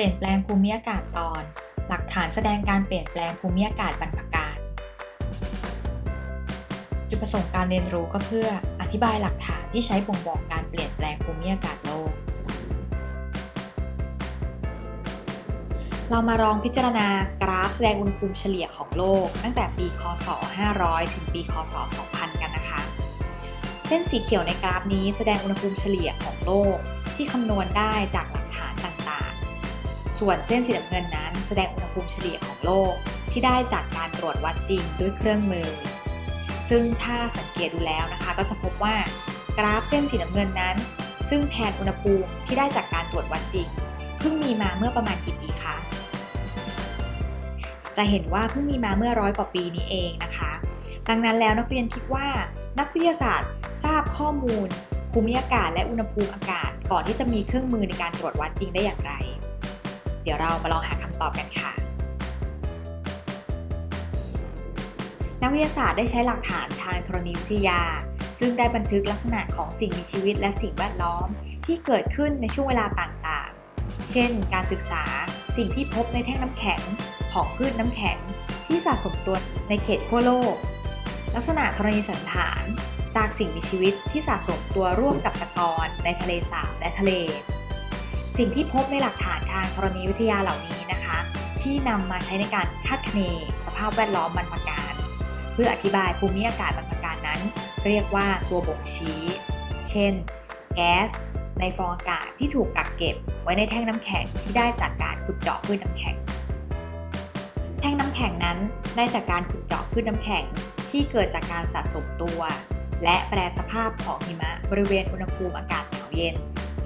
ลี่ยนแปลงภูมิอากาศตอน หลักฐานแสดงการเปลี่ยนแปลงภูมิอากาศบรรพการจุดประสงค์การเรียนรู้ก็เพื่ออธิบายหลักฐานที่ใช้บ่งบอกการเปลี่ยนแปลงภูมิอากาศโลก เรามาลองพิจารณากราฟแสดงอุณหภูมิเฉลี่ยของโลก ตั้งแต่ปี คศ 500 ถึงปี คศ 2000 กันนะคะ เส้นสีเขียวในกราฟนี้แสดงอุณหภูมิเฉลี่ยของโลกที่คำนวณได้จากหลั ส่วนเส้นสีน้ำเงินนั้นแสดงอุณหภูมิเฉลี่ยของโลกที่ได้จากการตรวจวัดจริงด้วยเครื่องมือ ซึ่งถ้าสังเกตดูแล้วนะคะ ก็จะพบว่ากราฟเส้นสีน้ำเงินนั้น ซึ่งแทนอุณหภูมิที่ได้จากการตรวจวัดจริงเพิ่งมีมาเมื่อประมาณกี่ปีคะจะเห็นว่าเพิ่งมีมาเมื่อร้อยกว่าปีนี้เองนะคะ ดังนั้นแล้วนักเรียนคิดว่านักวิทยาศาสตร์ทราบข้อมูลภูมิอากาศและอุณหภูมิอากาศ ก่อนที่จะมีเครื่องมือในการตรวจวัดจริงได้อย่างไร เดี๋ยวเรามาลองหาคำตอบกันค่ะ นักวิทยาศาสตร์ได้ใช้หลักฐานทางธรณีวิทยา ซึ่งได้บันทึกลักษณะของสิ่งมีชีวิตและสิ่งแวดล้อม ที่เกิดขึ้นในช่วงเวลาต่างๆ เช่น การศึกษาสิ่งที่พบในแท่งน้ำแข็งของพืชน้ำแข็งที่สะสมตัวในเขตขั้วโลก ลักษณะธรณีสันฐานซากสิ่งมีชีวิตที่สะสมตัวร่วมกับตะกอนในทะเลสาบและทะเล สิ่งที่พบในหลักฐานทางธรณีวิทยาเหล่านี้นะคะ ที่นำมาใช้ในการคาดคะเนสภาพแวดล้อมบรรพการ เพื่ออธิบายภูมิอากาศบรรพการนั้น เรียกว่าตัวบ่งชี้ เช่น แก๊สในฟองอากาศที่ถูกกักเก็บไว้ในแท่งน้ำแข็งที่ได้จากการขุดเจาะพืชน้ำแข็ง แท่งน้ำแข็งนั้นได้จากการขุดเจาะพืชน้ำแข็งที่เกิดจากการสะสมตัว และแปรสภาพของหิมะบริเวณอุณหภูมิอากาศหนาวเย็น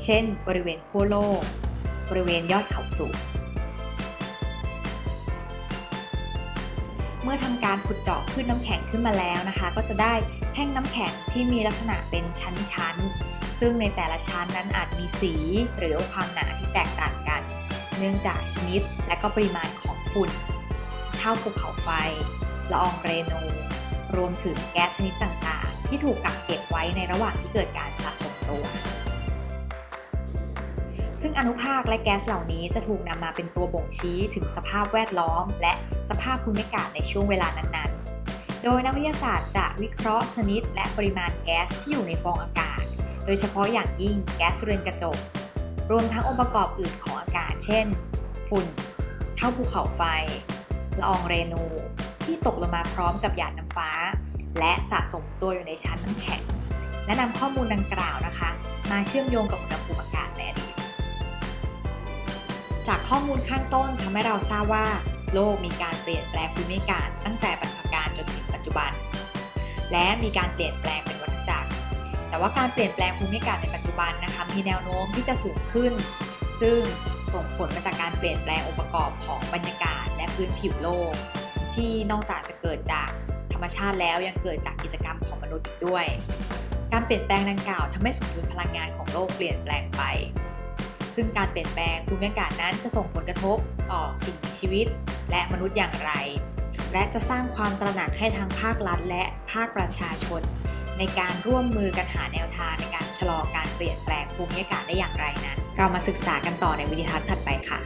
เช่น บริเวณขั้วโลก บริเวณยอดเขาสูง เมื่อทำการขุดเจาะพืชน้ำแข็งขึ้นมาแล้วนะคะ ก็จะได้แท่งน้ำแข็งที่มีลักษณะเป็นชั้นๆ ซึ่งในแต่ละชั้นนั้นอาจมีสีหรือความหนาที่แตกต่างกัน เนื่องจากชนิดและก็ปริมาณของฝุ่นเท่าภูเขาไฟละอองเรนู รวมถึงแก๊สชนิดต่างๆ ที่ถูกกักเก็บไว้ในระหว่างที่เกิดการสะสมตัว ซึ่งอนุภาคและแก๊สเหล่านี้จะถูกนำมาเป็นตัวบ่งชี้ถึงสภาพแวดล้อม และสภาพภูมิอากาศในช่วงเวลานั้นๆ โดยนักวิทยาศาสตร์จะวิเคราะห์ชนิด และปริมาณแก๊สที่อยู่ในฟองอากาศ โดยเฉพาะอย่างยิ่งแก๊สเรือนกระจก รวมทั้งองค์ประกอบอื่นของอากาศ เช่น ฝุ่น เท่าภูเขาไฟ ละอองเรนู ที่ตกลงมาพร้อมกับหยาดน้ำฟ้า และสะสมตัวอยู่ในชั้นน้ำแข็ง และนำข้อมูลดังกล่าวนะคะ มาเชื่อมโยงกับอุณหภูมิอากาศ จากข้อมูลข้างต้นทำให้เราทราบว่า โลกมีการเปลี่ยนแปลงภูมิอากาศตั้งแต่บรรพการจนถึงปัจจุบัน และมีการเปลี่ยนแปลงเป็นวัฏจักร แต่ว่าการเปลี่ยนแปลงภูมิอากาศในปัจจุบันนะคะมีแนวโน้มที่จะสูงขึ้น ซึ่งส่งผลมาจากการเปลี่ยนแปลงองค์ประกอบของบรรยากาศและพื้นผิวโลก ที่นอกจากจะเกิดจากธรรมชาติแล้วยังเกิดจากกิจกรรมของมนุษย์อีกด้วย การเปลี่ยนแปลงดังกล่าวทำให้สมดุลพลังงานของโลกเปลี่ยนแปลงไป ซึ่งการเปลี่ยนแปลงภูมิอากาศนั้นจะส่งผลกระทบต่อสิ่งมีชีวิต และมนุษย์อย่างไร และจะสร้างความตระหนักให้ทั้งภาครัฐ และภาคประชาชน ในการร่วมมือกันหาแนวทางในการชะลอการเปลี่ยนแปลงภูมิอากาศได้อย่างไรนั้น เรามาศึกษากันต่อในวิดีทัศน์ถัดไปค่ะ